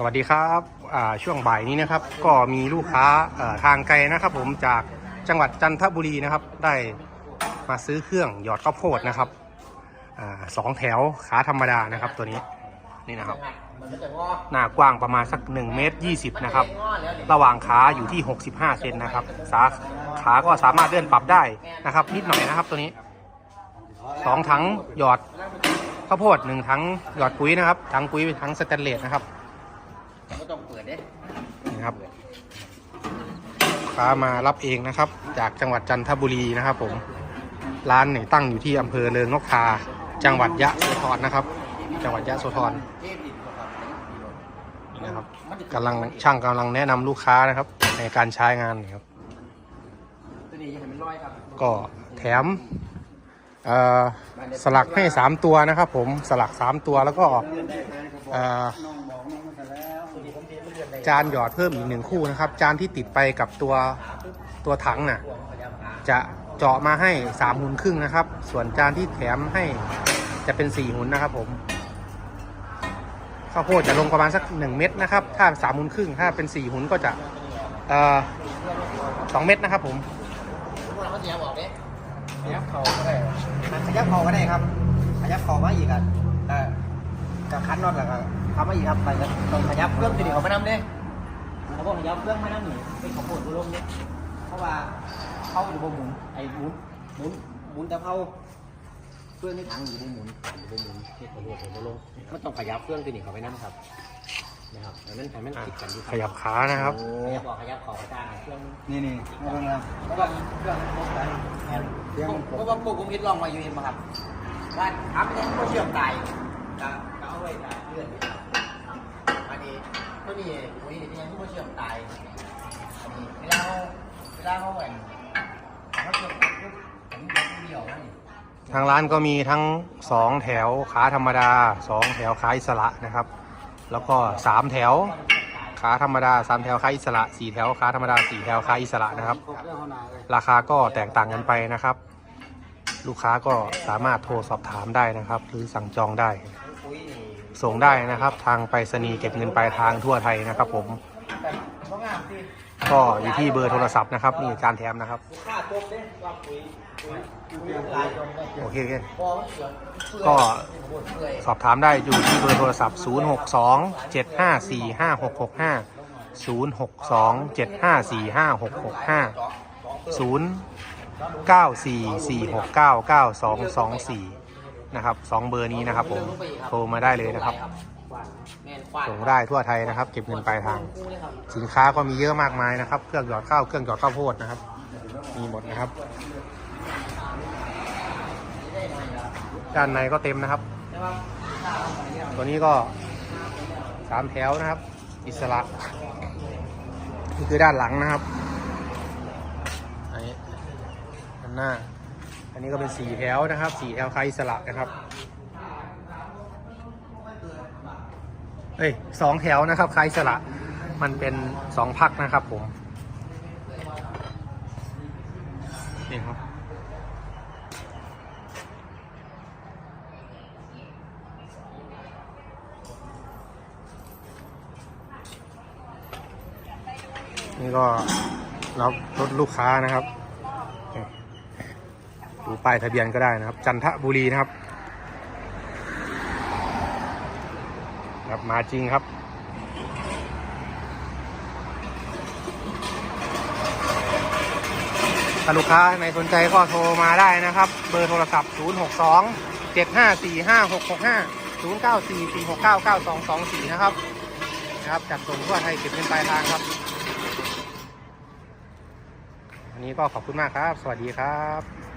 สวัสดีครับช่วงบ่ายนี้นะครับ ก็มีลูกค้าทางไกลนะครับ ผมจากจังหวัดจันทบุรีนะครับ ได้มาซื้อเครื่องหยอดข้าวโพดนะครับอสองแถวขาธรรมดานะครับ ตัวนี้นี่นะครับ หน้ากว้างประมาณสัก1เมตร20นะครับ ระหว่างขาอยู่ที่ 65เซนนะครับสาขาก็สามารถเลื่อนปรับได้นะครับ นิดหน่อยนะครับตัวนี้สองถังหยอดข้าวโพดหนึ่งถังหยอดปุ๋ยนะครับถังปุ๋ยเป็นถังสแตนเลสนะครับ ไม่ต้องเปิดเด้นะครับค้ามารับเองนะครับ จากจังหวัดจันทบุรีนะครับ ผม ร้านเนี่ยตั้งอยู่ที่อำเภอเริงนกทา จังหวัดยะโสธรนะครับ จังหวัดยะโสธรเทพดินก็ครับนี่นะครับกำลังช่างกำลังแนะนำลูกค้านะครับ ในการใช้งานนะครับตัวนี้ยังเป็นร้อยครับก็แถมเอ่อสลักให้ 3 ตัวนะครับ ผมสลัก 3 ตัวแล้วก็เอ่อ จานหยอดเพิ่มอีกหนึ่งคู่นะครับ จานที่ติดไปกับตัวตัวถังน่ะจะเจาะมาให้สามหุ่นครึ่งนะครับ ส่วนจานที่แถมให้จะเป็นสี่หุ่นนะครับผมข้าวโพดจะลงประมาณสักหนึ่งเม็ดนะครับ ถ้าสามหุ่นครึ่งถ้าเป็นสี่หุ่นก็จะสองเม็ดนะครับผมพวกเราเขยบอกเด้ขยับเข่าก็ได้ขยับเข่าก็ได้ครับขยับเข่ามาอีกอะเออกับคันนอตแล้วก็ทำมาอีกครับไปแล้วต้องขยับเคเครื่รื่อองงตัวนี้เขาไม่นำเด้ เขาบอกขยับเครื่องไม่นั่นหนีเป็นของโปรดบุลมเนี่ยเพราะว่าเขาอยู่บนหมุนไอ้หมุนหมุนหมุนแต่เขาเครื่องในถังอยู่บนหมุนอยู่บนหมุนเทียบกับรวดของบุลมมันต้องขยับเครื่องตัวนี้เขาไปนั่นครับนะครับให้มันให้มันติดกันอยู่ขยับขานะครับขยับออกขยับเข่าไปจ้างเครื่องนี่นี่มาเบิ่งนะเพราะว่าเครื่องมันไปแอนเสียงมันเพราะว่าพวกผมคิดลองมาอยู่เห็นไหมครับว่าทำให้พวกเชื่อมตายจะจะเอาไว้จะเลื่อน นี่ครับอันนี้ตัวนี้ปุ๋ยนี่ยังพวกเชื่อมตายอันนี้เวลาเขาเวลาเขาแหวนเขาเชื่อมตายปุ๊บผมยกเดียวนะนี่ทางร้านก็มีทั้ง 2 แถวขาธรรมดา 2 แถวขาอิสระนะครับ แล้วก็ 3 แถวขาธรรมดา 3 แถวขาอิสระ 4 แถวขาธรรมดา 4 แถวขาอิสระนะครับ ราหนาเลยราคาก็แตกต่างกันไปนะครับ ลูกค้าก็สามารถโทรสอบถามได้นะครับ หรือสั่งจองได้ปุ๋ยนี่ ส่งได้นะครับ ทางไปรษณีย์เก็บเงินปลายทางทั่วไทยนะครับผมก็อยู่ที่เบอร์โทรศัพท์นะครับนี่การแถมนะครับค่าจาปุ๋ยปุ๋ยปุ๋ยลายจมได้โอเคคพอมันเสือเปื่อยก็สอบถามได้อยู่ที่เบอร์โทรศัพท์ 062 754 5665 062 754 5665 0944699224 นะครับสองเบอร์นี้นะครับผมโทรมาได้เลยนะครับแม่นควาดส่งได้ทั่วไทยนะครับ เก็บเงินปลายทาง สินค้าก็มีเยอะมากมายนะครับ เครื่องหยอดข้าวเครื่องหยอดข้าวโพดนะครับ มีหมดนะครับ ด้านในก็เต็มนะครับ ตัวนี้ก็สามแถวนะครับ อิสระนี่คือด้านหลังนะครับอันนี้ด้านหน้า อันนี้ก็เป็นสี่แถวนะครับสี่แถวคล้ายอิสระนะครับเอ้ยสองแถวนะครับคล้ายอิสระมันเป็นสองพักนะครับผมนี่ครับนี่ก็รับรถลูกค้านะครับ ดูป้ายทะเบียนก็ได้นะครับ จันทบุรีนะครับครับมาจริงครับถ้าลูกค้าในสนใจก็โทรมาได้นะครับ เบอร์โทรศัพท์ 062 754 5665 094 469 9224 นะครับนะครับจัดส่งทั่วไทยเก็บเงินปลายทางครับวันนี้ก็ขอบคุณมากครับ สวัสดีครับ